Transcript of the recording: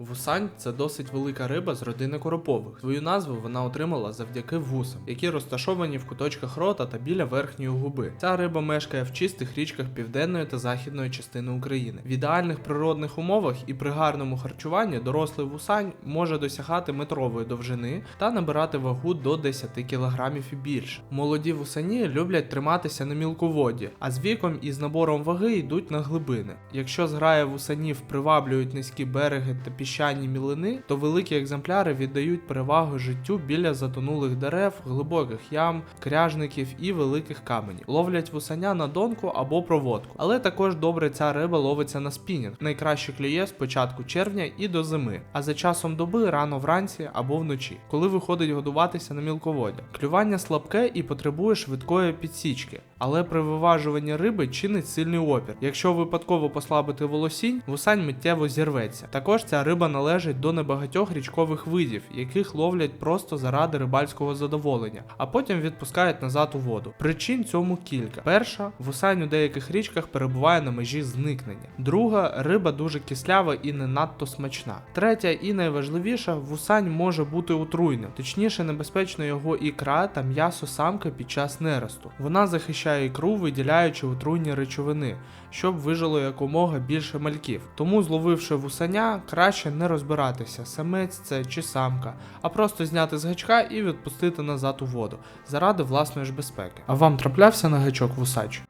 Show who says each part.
Speaker 1: Вусань це досить велика риба з родини коропових. Свою назву вона отримала завдяки вусам, які розташовані в куточках рота та біля верхньої губи. Ця риба мешкає в чистих річках південної та західної частини України. В ідеальних природних умовах і при гарному харчуванні дорослий вусань може досягати метрової довжини та набирати вагу до 10 кг і більше. Молоді вусані люблять триматися на мілководі, а з віком і з набором ваги йдуть на глибини. Якщо зграя вусанів приваблюють низькі береги та піщані мілини, то великі екземпляри віддають перевагу життю біля затонулих дерев, глибоких ям, кряжників і великих каменів. Ловлять вусаня на донку або проводку. Але також добре ця риба ловиться на спінінг. Найкраще клює з початку червня і до зими, а за часом доби рано вранці або вночі, коли виходить годуватися на мілководдя. Клювання слабке і потребує швидкої підсічки, але при виважуванні риби чинить сильний опір. Якщо випадково послабити волосінь, вусань миттєво зірветься. Також ця риба належить до небагатьох річкових видів, яких ловлять просто заради рибальського задоволення, а потім відпускають назад у воду. Причин цьому кілька. Перша, вусань у деяких річках перебуває на межі зникнення. Друга, риба дуже кислява і не надто смачна. Третя і найважливіша, вусань може бути отруйним, точніше небезпечно його ікра та м'ясо самки під час неросту. Вона захищає ікру, виділяючи отруйні речовини, щоб вижило якомога більше мальків. Тому, зловивши вусаня, краще не розбиратися, самець це чи самка, а просто зняти з гачка і відпустити назад у воду заради власної ж безпеки. А вам траплявся на гачок вусач?